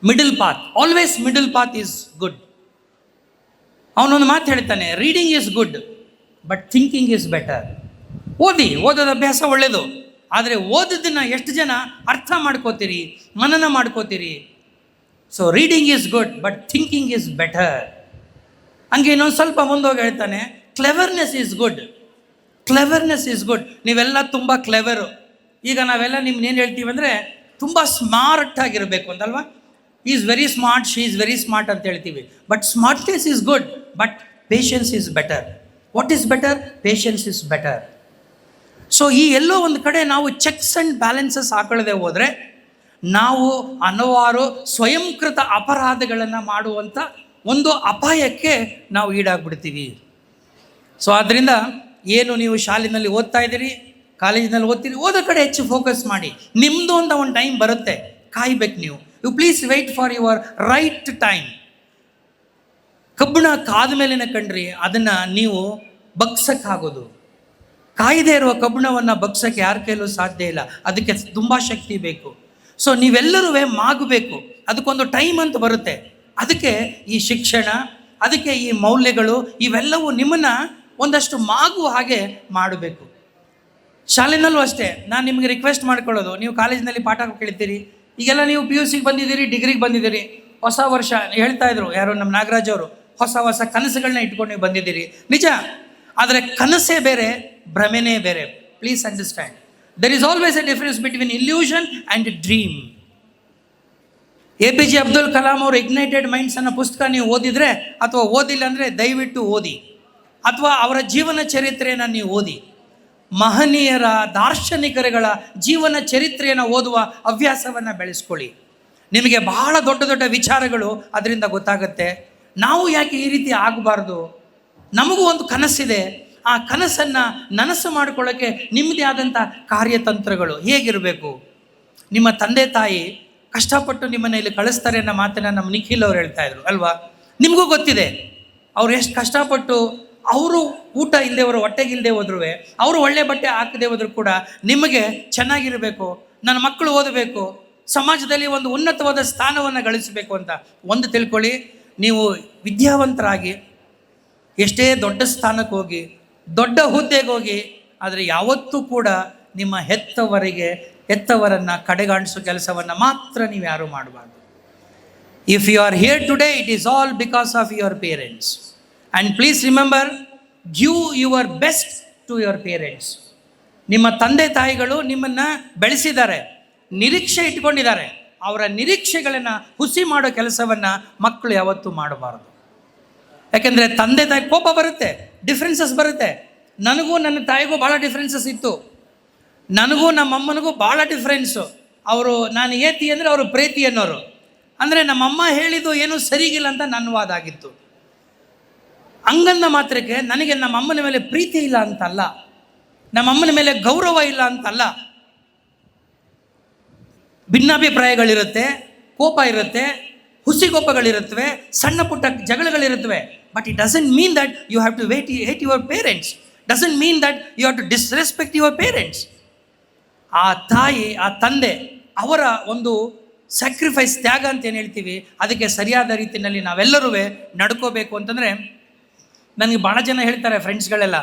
middle path always middle path is good ಅವನೊಂದು ಮಾತು ಹೇಳ್ತಾನೆ reading is good but thinking is better ಓದಿ, ಓದೋದ ಅಭ್ಯಾಸ ಒಳ್ಳೆಯದು ಆದರೆ ಓದಿದ್ದನ್ನು ಎಷ್ಟು ಜನ ಅರ್ಥ ಮಾಡ್ಕೋತೀರಿ, ಮನನ ಮಾಡ್ಕೋತೀರಿ? So reading is good but thinking is better ಹಂಗೆ ಇನ್ನೊಂದು ಸ್ವಲ್ಪ ಮುಂದೋಗಿ ಹೇಳ್ತಾನೆ cleverness is good cleverness is good ನೀವೆಲ್ಲ ತುಂಬ ಕ್ಲೆವರು ಈಗ ನಾವೆಲ್ಲ ನಿಮ್ನೇನು ಹೇಳ್ತೀವಿ ಅಂದರೆ, ತುಂಬ ಸ್ಮಾರ್ಟ್ ಆಗಿರಬೇಕು ಅಂತಲ್ವಾ? Is very smart she is very smart ಅಂತ ಹೇಳ್ತೀವಿ. But smartness is good but patience is better what is better patience is better so ಈ ಎಲ್ಲೋ ಒಂದು ಕಡೆ ನಾವು ಚೆಕ್ಸ್ ಆ್ಯಂಡ್ ಬ್ಯಾಲೆನ್ಸಸ್ ಹಾಕೊಳ್ಳದೆ ಹೋದರೆ ನಾವು ಹಲವಾರು ಸ್ವಯಂಕೃತ ಅಪರಾಧಗಳನ್ನು ಮಾಡುವಂಥ ಒಂದು ಅಪಾಯಕ್ಕೆ ನಾವು ಈಡಾಗ್ಬಿಡ್ತೀವಿ. ಸೊ ಆದ್ದರಿಂದ ಏನು ನೀವು ಶಾಲೆಯಲ್ಲಿ ಓದ್ತಾ ಇದ್ದೀರಿ, ಕಾಲೇಜಿನಲ್ಲಿ ಓದ್ತೀರಿ, ಓದೋ ಕಡೆ ಹೆಚ್ಚು ಫೋಕಸ್ ಮಾಡಿ. ನಿಮ್ಮದು ಅಂತ ಒಂದು ಟೈಮ್ ಬರುತ್ತೆ, ಕಾಯ್ಬೇಕು ನೀವು. You please wait for your right time ಕಬ್ಬಿಣ ಕಾದ ಮೇಲಿನ ಕಂಡ್ರಿ, ಅದನ್ನು ನೀವು ಬಗ್ಸಕ್ಕಾಗೋದು. ಕಾಯ್ದೆ ಇರುವ ಕಬ್ಬಣವನ್ನು ಬಗ್ಸೋಕ್ಕೆ ಯಾರ ಕೈಲೂ ಸಾಧ್ಯ ಇಲ್ಲ. ಅದಕ್ಕೆ ತುಂಬ ಶಕ್ತಿ ಬೇಕು. ಸೊ ನೀವೆಲ್ಲರೂ ಮಾಗಬೇಕು. ಅದಕ್ಕೊಂದು ಟೈಮ್ ಅಂತ ಬರುತ್ತೆ. ಅದಕ್ಕೆ ಈ ಶಿಕ್ಷಣ, ಅದಕ್ಕೆ ಈ ಮೌಲ್ಯಗಳು, ಇವೆಲ್ಲವೂ ನಿಮ್ಮನ್ನು ಒಂದಷ್ಟು ಮಾಗುವ ಹಾಗೆ ಮಾಡಬೇಕು. ಶಾಲೆನಲ್ಲೂ ಅಷ್ಟೇ. ನಾನು ನಿಮಗೆ ರಿಕ್ವೆಸ್ಟ್ ಮಾಡ್ಕೊಳ್ಳೋದು. ನೀವು ಕಾಲೇಜಿನಲ್ಲಿ ಪಾಠ ಕೇಳ್ತೀರಿ. ಈಗೆಲ್ಲ ನೀವು ಪಿ ಯು ಸಿಗೆ ಬಂದಿದ್ದೀರಿ ಡಿಗ್ರಿಗೆ ಬಂದಿದ್ದೀರಿ. ಹೊಸ ವರ್ಷ ಹೇಳ್ತಾ ಇದ್ರು ಯಾರು ನಮ್ಮ ನಾಗರಾಜ್ ಅವರು. ಹೊಸ ಹೊಸ ಕನಸುಗಳನ್ನ ಇಟ್ಕೊಂಡು ನೀವು ಬಂದಿದ್ದೀರಿ. ನಿಜ? ಆದರೆ ಕನಸೇ ಬೇರೆ, ಭ್ರಮೆನೇ ಬೇರೆ. Please understand there is always a difference between illusion and dream A P J Abdul Kalam ಅವರು ಇಗ್ನೈಟೆಡ್ ಮೈಂಡ್ಸ್ ಅನ್ನೋ ಪುಸ್ತಕ ನೀವು ಓದಿದರೆ, ಅಥವಾ ಓದಿಲ್ಲ ಅಂದರೆ ದಯವಿಟ್ಟು ಓದಿ. ಅಥವಾ ಅವರ ಜೀವನ ಚರಿತ್ರೆಯನ್ನು ನೀವು ಓದಿ. ಮಹನೀಯರ ದಾರ್ಶನಿಕರುಗಳ ಜೀವನ ಚರಿತ್ರೆಯನ್ನು ಓದುವ ಹವ್ಯಾಸವನ್ನು ಬೆಳೆಸ್ಕೊಳ್ಳಿ. ನಿಮಗೆ ಬಹಳ ದೊಡ್ಡ ದೊಡ್ಡ ವಿಚಾರಗಳು ಅದರಿಂದ ಗೊತ್ತಾಗುತ್ತೆ. ನಾವು ಯಾಕೆ ಈ ರೀತಿ ಆಗಬಾರ್ದು? ನಮಗೂ ಒಂದು ಕನಸಿದೆ. ಆ ಕನಸನ್ನು ನನಸು ಮಾಡ್ಕೊಳ್ಳೋಕ್ಕೆ ನಿಮ್ಮದೇ ಆದಂಥ ಕಾರ್ಯತಂತ್ರಗಳು ಹೇಗಿರಬೇಕು? ನಿಮ್ಮ ತಂದೆ ತಾಯಿ ಕಷ್ಟಪಟ್ಟು ನಿಮ್ಮನ್ನ ಇಲ್ಲಿ ಕಳಿಸ್ತಾರೆ ಅನ್ನೋ ಮಾತನ್ನ ನಮ್ಮ ನಿಖಿಲ್ ಅವ್ರು ಹೇಳ್ತಾ ಇದ್ರು, ಅಲ್ವಾ? ನಿಮಗೂ ಗೊತ್ತಿದೆ. ಅವ್ರು ಎಷ್ಟು ಕಷ್ಟಪಟ್ಟು ಅವರು ಊಟ ಇಲ್ಲದೆ ಅವರು ಹೊಟ್ಟೆಗಿಲ್ಲದೆ ಹೋದ್ರು ಅವರು ಒಳ್ಳೆ ಬಟ್ಟೆ ಹಾಕದೆ ಹೋದ್ರು ಕೂಡ ನಿಮಗೆ ಚೆನ್ನಾಗಿರಬೇಕು, ನನ್ನ ಮಕ್ಕಳು ಓದಬೇಕು, ಸಮಾಜದಲ್ಲಿ ಒಂದು ಉನ್ನತವಾದ ಸ್ಥಾನವನ್ನು ಗಳಿಸಬೇಕು ಅಂತ. ಒಂದು ತಿಳ್ಕೊಳ್ಳಿ, ನೀವು ವಿದ್ಯಾವಂತರಾಗಿ ಎಷ್ಟೇ ದೊಡ್ಡ ಸ್ಥಾನಕ್ಕೆ ಹೋಗಿ, ದೊಡ್ಡ ಹುದ್ದೆಗೆ ಹೋಗಿ, ಆದರೆ ಯಾವತ್ತೂ ಕೂಡ ನಿಮ್ಮ ಹೆತ್ತವರಿಗೆ, ಹೆತ್ತವರನ್ನು ಕಡೆಗಾಣಿಸೋ ಕೆಲಸವನ್ನು ಮಾತ್ರ ನೀವು ಯಾರು ಮಾಡಬಾರ್ದು. If you are here today it is all because of your parents and please remember give your best to your parents ನಿಮ್ಮ ತಂದೆ ತಾಯಿಗಳು ನಿಮ್ಮನ್ನು ಬೆಳೆಸಿದ್ದಾರೆ, ನಿರೀಕ್ಷೆ ಇಟ್ಕೊಂಡಿದ್ದಾರೆ. ಅವರ ನಿರೀಕ್ಷೆಗಳನ್ನು ಹುಸಿ ಮಾಡೋ ಕೆಲಸವನ್ನು ಮಕ್ಕಳು ಯಾವತ್ತೂ ಮಾಡಬಾರದು. ಯಾಕೆಂದರೆ ತಂದೆ ತಾಯಿ ಕೋಪ ಬರುತ್ತೆ ಡಿಫ್ರೆನ್ಸಸ್ ಬರುತ್ತೆ. ನನಗೂ ನನ್ನ ತಾಯಿಗೂ ಭಾಳ ಡಿಫ್ರೆನ್ಸಸ್ ಇತ್ತು. ನನಗೂ ನಮ್ಮಮ್ಮನಿಗೂ ಭಾಳ ಡಿಫ್ರೆನ್ಸು ಅವರು, ನಾನು ಏತಿ ಅಂದರೆ ಅವರು ಪ್ರೀತಿ ಅನ್ನೋರು. ಅಂದರೆ ನಮ್ಮಮ್ಮ ಹೇಳಿದ್ದು ಏನೂ ಸರಿಗಿಲ್ಲ ಅಂತ ನನ್ನ ವಾದ ಆಗಿತ್ತು ಹಂಗಂದ ಮಾತ್ರಕ್ಕೆ ನನಗೆ ನಮ್ಮ ಅಮ್ಮನ ಮೇಲೆ ಪ್ರೀತಿ ಇಲ್ಲ ಅಂತಲ್ಲ. ನಮ್ಮ ಅಮ್ಮನ ಮೇಲೆ ಗೌರವ ಇಲ್ಲ ಅಂತಲ್ಲ. ಭಿನ್ನಾಭಿಪ್ರಾಯಗಳಿರುತ್ತೆ, ಕೋಪ ಇರುತ್ತೆ ಹುಸಿಗೋಪಗಳಿರುತ್ತವೆ ಸಣ್ಣ ಪುಟ್ಟ ಜಗಳಗಳಿರುತ್ತವೆ. But it doesn't mean that you have to wait hate your parents doesn't mean that you have to disrespect your parents ಆ ತಾಯಿ, ಆ ತಂದೆ, ಅವರ ಒಂದು ಸ್ಯಾಕ್ರಿಫೈಸ್ ತ್ಯಾಗ ಅಂತ ಏನು ಹೇಳ್ತೀವಿ? ಅದಕ್ಕೆ ಸರಿಯಾದ ರೀತಿಯಲ್ಲಿ ನಾವೆಲ್ಲರೂ ನಡ್ಕೋಬೇಕು ಅಂತಂದರೆ, ನನಗೆ ಭಾಳ ಜನ ಹೇಳ್ತಾರೆ ಫ್ರೆಂಡ್ಸ್ಗಳೆಲ್ಲ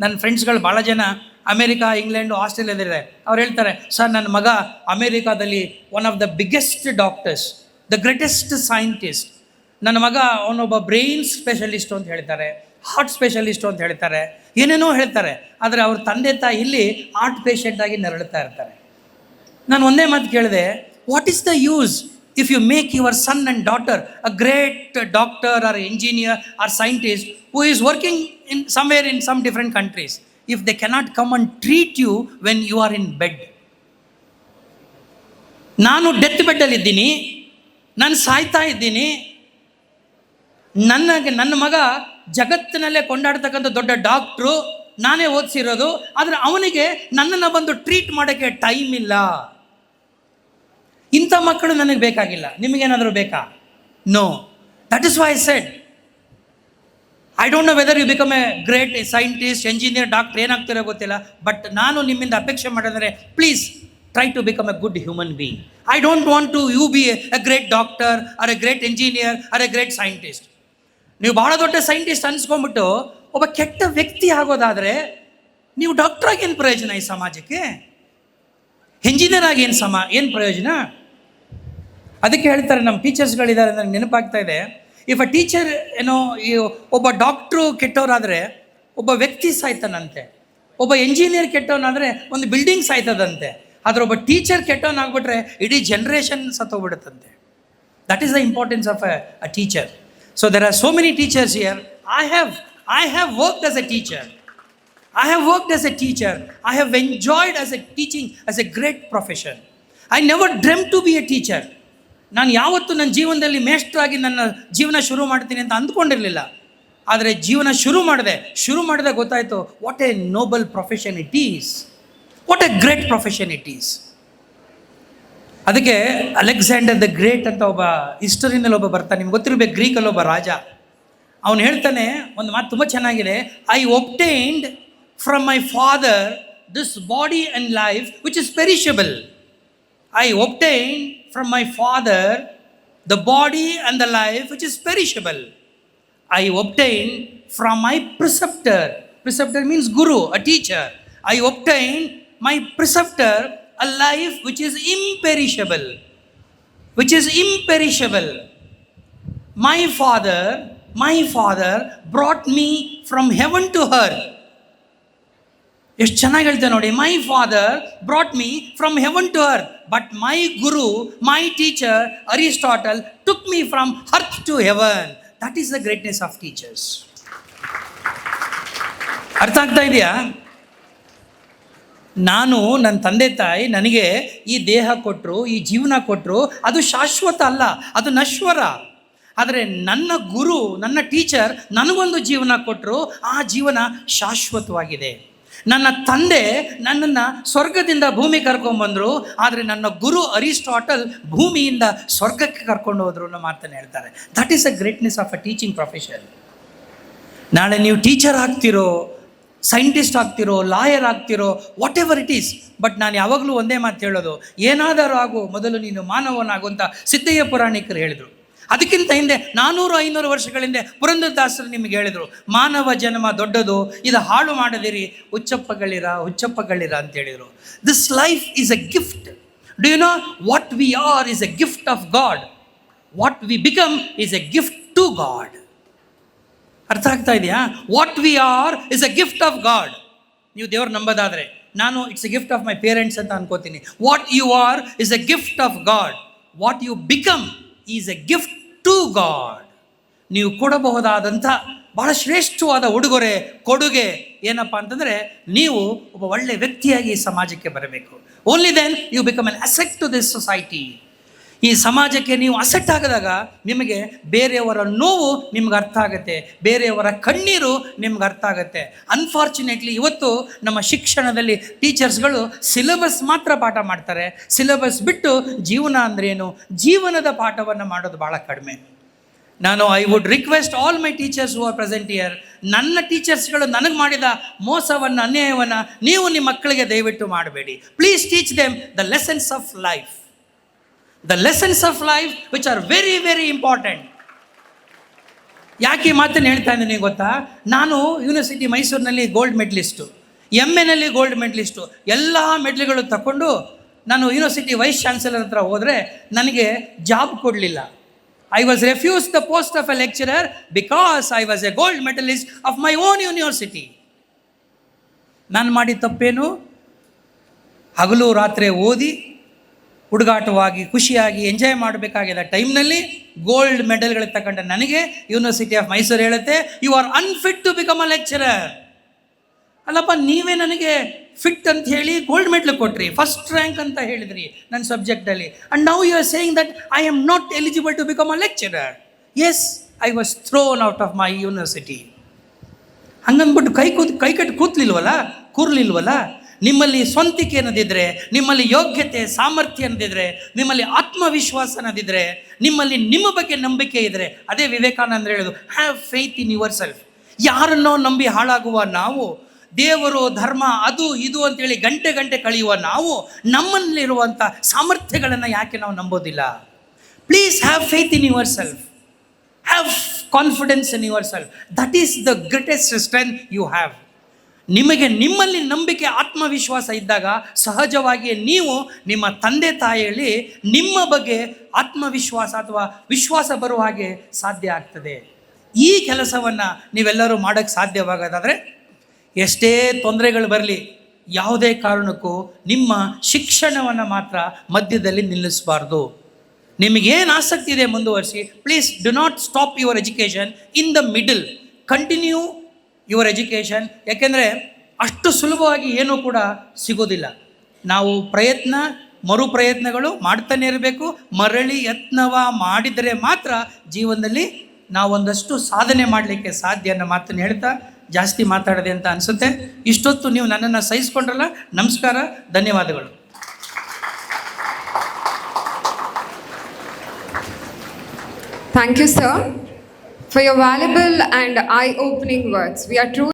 ನನ್ನ ಫ್ರೆಂಡ್ಸ್ಗಳು ಭಾಳ ಜನ ಅಮೇರಿಕಾ, ಇಂಗ್ಲೆಂಡು ಆಸ್ಟ್ರೇಲಿಯಾದಿದ್ದಾರೆ ಅವ್ರು ಹೇಳ್ತಾರೆ, ಸರ್ ನನ್ನ ಮಗ ಅಮೇರಿಕಾದಲ್ಲಿ one of the biggest doctors the greatest scientist ನನ್ನ ಮಗ ಅವನೊಬ್ಬ ಬ್ರೈನ್ ಸ್ಪೆಷಲಿಸ್ಟು ಅಂತ ಹೇಳ್ತಾರೆ ಹಾರ್ಟ್ ಸ್ಪೆಷಲಿಸ್ಟು ಅಂತ ಹೇಳ್ತಾರೆ, ಏನೇನೋ ಹೇಳ್ತಾರೆ, ಆದರೆ ಅವ್ರ ತಂದೆ ತಾಯಿ ಇಲ್ಲಿ ಹಾರ್ಟ್ ಪೇಷಂಟ್ ಆಗಿ ನರಳುತ್ತಾ ಇರ್ತಾರೆ. ನಾನು ಒಂದೇ ಮಾತು ಕೇಳಿದೆ what is the use if you make your son and daughter a great doctor or engineer or scientist who is working in somewhere in some different countries if they cannot come and treat you when you are in bed ನಾನು death ಬೆಡ್ಡಲ್ಲಿದ್ದೀನಿ ನಾನು ಸಾಯ್ತಾ ಇದ್ದೀನಿ ನನಗೆ ನನ್ನ ಮಗ ಜಗತ್ತಿನಲ್ಲೇ ಕೊಂಡಾಡ್ತಕ್ಕಂಥ ದೊಡ್ಡ ಡಾಕ್ಟ್ರು ನಾನೇ ಓದಿಸಿರೋದು, ಆದರೆ ಅವನಿಗೆ ನನ್ನನ್ನು ಬಂದು ಟ್ರೀಟ್ ಮಾಡೋಕ್ಕೆ ಟೈಮ್ ಇಲ್ಲ. ಇಂಥ ಮಕ್ಕಳು ನನಗೆ ಬೇಕಾಗಿಲ್ಲ. ನಿಮಗೇನಾದರೂ ಬೇಕಾ? No that is why said I don't know whether you become a great scientist engineer doctor ಏನಾಗ್ತಿರೋ ಗೊತ್ತಿಲ್ಲ ಬಟ್ ನಾನು ನಿಮ್ಮಿಂದ ಅಪೇಕ್ಷೆ ಮಾಡಿದ್ರೆ please try to become a good human being I don't want to you be a great doctor or a great engineer or a great scientist ನೀವು ಬಹಳ ದೊಡ್ಡ scientist ಅನ್ಸ್ಕೊಂಡ್ಬಿಟ್ಟು ಒಬ್ಬ ಕೆಟ್ಟ ವ್ಯಕ್ತಿ ಆಗೋದಾದರೆ ನೀವು ಡಾಕ್ಟ್ರಾಗಿ ಏನು ಪ್ರಯೋಜನ ಈ ಸಮಾಜಕ್ಕೆ? ಇಂಜಿನಿಯರ್ ಆಗಿ ಏನು ಸಮ, ಏನು ಪ್ರಯೋಜನ? ಅದಕ್ಕೆ ಹೇಳ್ತಾರೆ ನಮ್ಮ ಟೀಚರ್ಸ್ಗಳಿದ್ದಾರೆ ನನಗೆ ನೆನಪಾಗ್ತಾ ಇದೆ. ಇಫ್ ಅ ಟೀಚರ್ ಏನೋ, ಈ ಒಬ್ಬ ಡಾಕ್ಟ್ರು ಕೆಟ್ಟವರಾದರೆ ಒಬ್ಬ ವ್ಯಕ್ತಿ ಸಾಯ್ತಾನಂತೆ. ಒಬ್ಬ ಇಂಜಿನಿಯರ್ ಕೆಟ್ಟವನಾದರೆ ಒಂದು ಬಿಲ್ಡಿಂಗ್ ಸಾಯ್ತದಂತೆ. ಆದರೆ ಒಬ್ಬ ಟೀಚರ್ ಕೆಟ್ಟವನಾಗ್ಬಿಟ್ರೆ ಇಡೀ generation ಸತ್ತೋಗ್ಬಿಡುತ್ತಂತೆ. That is the importance of a teacher so there are so many teachers here I have I have worked as a teacher I have worked as a teacher. I have enjoyed as a teaching, as a great profession. I never dream to be a teacher ನಾನು ಯಾವತ್ತೂ ನನ್ನ ಜೀವನದಲ್ಲಿ ಮೇಷ್ಟ್ರಾಗಿ ನನ್ನ ಜೀವನ ಶುರು ಮಾಡ್ತೀನಿ ಅಂತ ಅಂದ್ಕೊಂಡಿರಲಿಲ್ಲ. ಆದರೆ ಜೀವನ ಶುರು ಮಾಡಿದೆ. ಶುರು ಮಾಡಿದಾಗ ಗೊತ್ತಾಯಿತು what a noble profession it is what a great profession it is ಅದಕ್ಕೆ ಅಲೆಕ್ಸಾಂಡರ್ ದ ಗ್ರೇಟ್ ಅಂತ ಒಬ್ಬ ಹಿಸ್ಟರಿನಲ್ಲಿ ಒಬ್ಬ ಬರ್ತಾನೆ. ನಿಮ್ಗೆ ಗೊತ್ತಿರಬೇಕು, ಗ್ರೀಕಲ್ಲಿ ಒಬ್ಬ ರಾಜ. ಅವನು ಹೇಳ್ತಾನೆ, ಒಂದು ಮಾತು ತುಂಬ ಚೆನ್ನಾಗಿದೆ. I obtained from my father this body and life which is perishable I obtain from my father the body and the life which is perishable I obtained from my preceptor preceptor means guru a teacher I obtained my preceptor a life which is imperishable. Which is imperishable. My father, my father brought me from heaven to earth. ಎಷ್ಟು ಚೆನ್ನಾಗಿ ಹೇಳ್ತೇನೆ ನೋಡಿ my father brought me from heaven to earth but my guru my teacher Aristotle took me from earth to heaven that is the greatness of teachers ಅರ್ಥ ಆಗ್ತಾ ಇದೆಯಾ ನಾನು ನನ್ನ ತಂದೆ ತಾಯಿ ನನಗೆ ಈ ದೇಹ ಕೊಟ್ಟರು ಈ ಜೀವನ ಕೊಟ್ಟರು ಅದು ಶಾಶ್ವತ ಅಲ್ಲ, ಅದು ನಶ್ವರ. ಆದರೆ ನನ್ನ ಗುರು, ನನ್ನ ಟೀಚರ್ ನನಗೊಂದು ಜೀವನ ಕೊಟ್ಟರು ಆ ಜೀವನ ಶಾಶ್ವತವಾಗಿದೆ. ನನ್ನ ತಂದೆ ನನ್ನನ್ನು ಸ್ವರ್ಗದಿಂದ ಭೂಮಿ ಕರ್ಕೊಂಡ್ಬಂದರು ಆದರೆ ನನ್ನ ಗುರು ಅರಿಸ್ಟಾಟಲ್ ಭೂಮಿಯಿಂದ ಸ್ವರ್ಗಕ್ಕೆ ಕರ್ಕೊಂಡು ಹೋದರು ಅನ್ನೋ ಮಾತನ್ನು ಹೇಳ್ತಾರೆ. That is a greatness of a teaching profession ನಾಳೆ ನೀವು ಟೀಚರ್ ಆಗ್ತಿರೋ ಸೈಂಟಿಸ್ಟ್ ಆಗ್ತಿರೋ, ಲಾಯರ್ ಆಗ್ತಿರೋ whatever it is but ನಾನು ಯಾವಾಗಲೂ ಒಂದೇ ಮಾತು ಹೇಳೋದು, ಏನಾದರೂ ಆಗು, ಮೊದಲು ನೀನು ಮಾನವನಾಗು ಅಂತ ಸಿದ್ದಯ್ಯ ಪುರಾಣಿಕರು ಹೇಳಿದರು. ಅದಕ್ಕಿಂತ ಹಿಂದೆ ನಾನ್ನೂರು ಐನೂರು ವರ್ಷಗಳ ಹಿಂದೆ ಪುರಂದರದಾಸರು ನಿಮಗೆ ಹೇಳಿದರು, ಮಾನವ ಜನ್ಮ ದೊಡ್ಡದು, ಇದು ಹಾಳು ಮಾಡದಿರಿ, ಹುಚ್ಚಪ್ಪಗಳಿರ ಹುಚ್ಚಪ್ಪಗಳಿರ ಅಂತ ಹೇಳಿದರು. This life is a gift do you know what we are is a gift of God what we become is a gift to God ಅರ್ಥ ಆಗ್ತಾ ಇದೆಯಾ? What we are is a gift of God ನೀವು ದೇವ್ರು ನಂಬೋದಾದರೆ ನಾನು it's a gift of my parents ಅಂತ ಅನ್ಕೋತೀನಿ. What you are is a gift of God what you become is a gift to God ನೀವು ಕೊಡಬಹುದಾದಂಥ ಬಹಳ ಶ್ರೇಷ್ಠವಾದ ಉಡುಗೊರೆ, ಕೊಡುಗೆ ಏನಪ್ಪ ಅಂತಂದರೆ ನೀವು ಒಬ್ಬ ಒಳ್ಳೆ ವ್ಯಕ್ತಿಯಾಗಿ ಸಮಾಜಕ್ಕೆ ಬರಬೇಕು. Only then you become an asset to this society ಈ ಸಮಾಜಕ್ಕೆ ನೀವು ಅಸೆಟ್ ಆಗಿದಾಗ ನಿಮಗೆ ಬೇರೆಯವರ ನೋವು ನಿಮ್ಗೆ ಅರ್ಥ ಆಗುತ್ತೆ. ಬೇರೆಯವರ ಕಣ್ಣೀರು ನಿಮ್ಗೆ ಅರ್ಥ ಆಗುತ್ತೆ. ಅನ್ಫಾರ್ಚುನೇಟ್ಲಿ ಇವತ್ತು ನಮ್ಮ ಶಿಕ್ಷಣದಲ್ಲಿ ಟೀಚರ್ಸ್ಗಳು ಸಿಲೆಬಸ್ ಮಾತ್ರ ಪಾಠ ಮಾಡ್ತಾರೆ. ಸಿಲೆಬಸ್ ಬಿಟ್ಟು ಜೀವನ ಅಂದ್ರೇನು ಜೀವನದ ಪಾಠವನ್ನು ಮಾಡೋದು ಭಾಳ ಕಡಿಮೆ. ನಾನು I would request all my teachers who are present here ನನ್ನ ಟೀಚರ್ಸ್ಗಳು ನನಗೆ ಮಾಡಿದ ಮೋಸವನ್ನು, ಅನ್ಯಾಯವನ್ನು ನೀವು ನಿಮ್ಮ ಮಕ್ಕಳಿಗೆ ದಯವಿಟ್ಟು ಮಾಡಬೇಡಿ. Please teach them the lessons of life the lessons of life which are very very important ಯಾಕೆ ಮಾತನ್ನು ಹೇಳ್ತಾ ಇದ್ದೀನಿ ಗೊತ್ತಾ? ನಾನು ಯೂನಿವರ್ಸಿಟಿ ಮೈಸೂರಿನಲ್ಲಿ ಗೋಲ್ಡ್ ಮೆಡ್ಲಿಸ್ಟು ಎಂ ಎನಲ್ಲಿ ಗೋಲ್ಡ್ ಮೆಡ್ಲಿಸ್ಟು ಎಲ್ಲ ಮೆಡ್ಲ್ಗಳು ತಗೊಂಡು ನಾನು ಯೂನಿವರ್ಸಿಟಿ ವೈಸ್ ಚಾನ್ಸಲರ್ ಹತ್ರ ಹೋದರೆ ನನಗೆ ಜಾಬ್ ಕೊಡಲಿಲ್ಲ. I was refuse the post of a lecturer because I was a gold medalist of my own university ನಾನು ಮಾಡಿದ ತಪ್ಪೇನು? ಹಗಲು ರಾತ್ರಿ ಓದಿ ಹುಡುಗಾಟವಾಗಿ, ಖುಷಿಯಾಗಿ ಎಂಜಾಯ್ ಮಾಡಬೇಕಾಗಿದ್ದ ಟೈಮ್ನಲ್ಲಿ ಗೋಲ್ಡ್ ಮೆಡಲ್ಗಳಿಗೆ ತಗೊಂಡ ನನಗೆ ಯೂನಿವರ್ಸಿಟಿ ಆಫ್ ಮೈಸೂರು ಹೇಳುತ್ತೆ you are unfit to become a lecturer ಅಲ್ಲಪ್ಪ, ನೀವೇ ನನಗೆ ಫಿಟ್ ಅಂತ ಹೇಳಿ ಗೋಲ್ಡ್ ಮೆಡಲ್ ಕೊಟ್ರಿ ಫಸ್ಟ್ ರ್ಯಾಂಕ್ ಅಂತ ಹೇಳಿದ್ರಿ ನನ್ನ ಸಬ್ಜೆಕ್ಟಲ್ಲಿ and now you are saying that I am not eligible to become a lecturer as I was thrown out of my university ಹಂಗಂದ್ಬಿಟ್ಟು ಕೈ ಕೂತ್, ಕೈ ಕಟ್ಟಿ ಕೂತ್ಲಿಲ್ವಲ್ಲ, ಕೂರ್ಲಿಲ್ವಲ್ಲ? ನಿಮ್ಮಲ್ಲಿ ಸ್ವಂತಿಕೆ ಅನ್ನೋದಿದ್ರೆ, ನಿಮ್ಮಲ್ಲಿ ಯೋಗ್ಯತೆ, ಸಾಮರ್ಥ್ಯ ಅನ್ನೋದಿದ್ರೆ, ನಿಮ್ಮಲ್ಲಿ ಆತ್ಮವಿಶ್ವಾಸ ಅನ್ನೋದಿದ್ರೆ, ನಿಮ್ಮಲ್ಲಿ ನಿಮ್ಮ ಬಗ್ಗೆ ನಂಬಿಕೆ ಇದ್ರೆ, ಅದೇ ವಿವೇಕಾನಂದ ಹೇಳೋದು have faith in yourself ಯಾರನ್ನೋ ನಂಬಿ ಹಾಳಾಗುವ ನಾವು, ದೇವರು, ಧರ್ಮ, ಅದು, ಇದು ಅಂತೇಳಿ ಗಂಟೆ ಗಂಟೆ ಕಳೆಯುವ ನಾವು, ನಮ್ಮಲ್ಲಿರುವಂಥ ಸಾಮರ್ಥ್ಯಗಳನ್ನು ಯಾಕೆ ನಾವು ನಂಬೋದಿಲ್ಲ? Please have faith in yourself have confidence in yourself that is the greatest strength you have ನಿಮಗೆ ನಿಮ್ಮಲ್ಲಿ ನಂಬಿಕೆ, ಆತ್ಮವಿಶ್ವಾಸ ಇದ್ದಾಗ ಸಹಜವಾಗಿಯೇ ನೀವು ನಿಮ್ಮ ತಂದೆ ತಾಯಿಯಲ್ಲಿ ನಿಮ್ಮ ಬಗ್ಗೆ ಆತ್ಮವಿಶ್ವಾಸ ಅಥವಾ ವಿಶ್ವಾಸ ಬರುವ ಹಾಗೆ ಸಾಧ್ಯ ಆಗ್ತದೆ. ಈ ಕೆಲಸವನ್ನು ನೀವೆಲ್ಲರೂ ಮಾಡೋಕ್ಕೆ ಸಾಧ್ಯವಾಗೋದಾದರೆ ಎಷ್ಟೇ ತೊಂದರೆಗಳು ಬರಲಿ, ಯಾವುದೇ ಕಾರಣಕ್ಕೂ ನಿಮ್ಮ ಶಿಕ್ಷಣವನ್ನು ಮಾತ್ರ ಮಧ್ಯದಲ್ಲಿ ನಿಲ್ಲಿಸಬಾರ್ದು. ನಿಮಗೇನು ಆಸಕ್ತಿ ಇದೆ ಮುಂದುವರಿಸಿ please do not stop your education in the middle continue your education. ಯಾಕೆಂದರೆ ಅಷ್ಟು ಸುಲಭವಾಗಿ ಏನೂ ಕೂಡ ಸಿಗೋದಿಲ್ಲ. ನಾವು ಪ್ರಯತ್ನ ಮರು ಪ್ರಯತ್ನಗಳು ಮಾಡ್ತಾನೆ ಇರಬೇಕು. ಮರಳಿ ಯತ್ನವ ಮಾಡಿದರೆ ಮಾತ್ರ ಜೀವನದಲ್ಲಿ ನಾವೊಂದಷ್ಟು ಸಾಧನೆ ಮಾಡಲಿಕ್ಕೆ ಸಾಧ್ಯ ಅನ್ನೋ ಮಾತನ್ನು ಹೇಳ್ತಾ ಜಾಸ್ತಿ ಮಾತಾಡದೆ ಅಂತ ಅನಿಸುತ್ತೆ. ಇಷ್ಟೊತ್ತು ನೀವು ನನ್ನನ್ನು ಸಹಿಸ್ಕೊಂಡ್ರಲ್ಲ ನಮಸ್ಕಾರ ಧನ್ಯವಾದಗಳು. Thank you sir, for your valuable and eye opening words. We are truly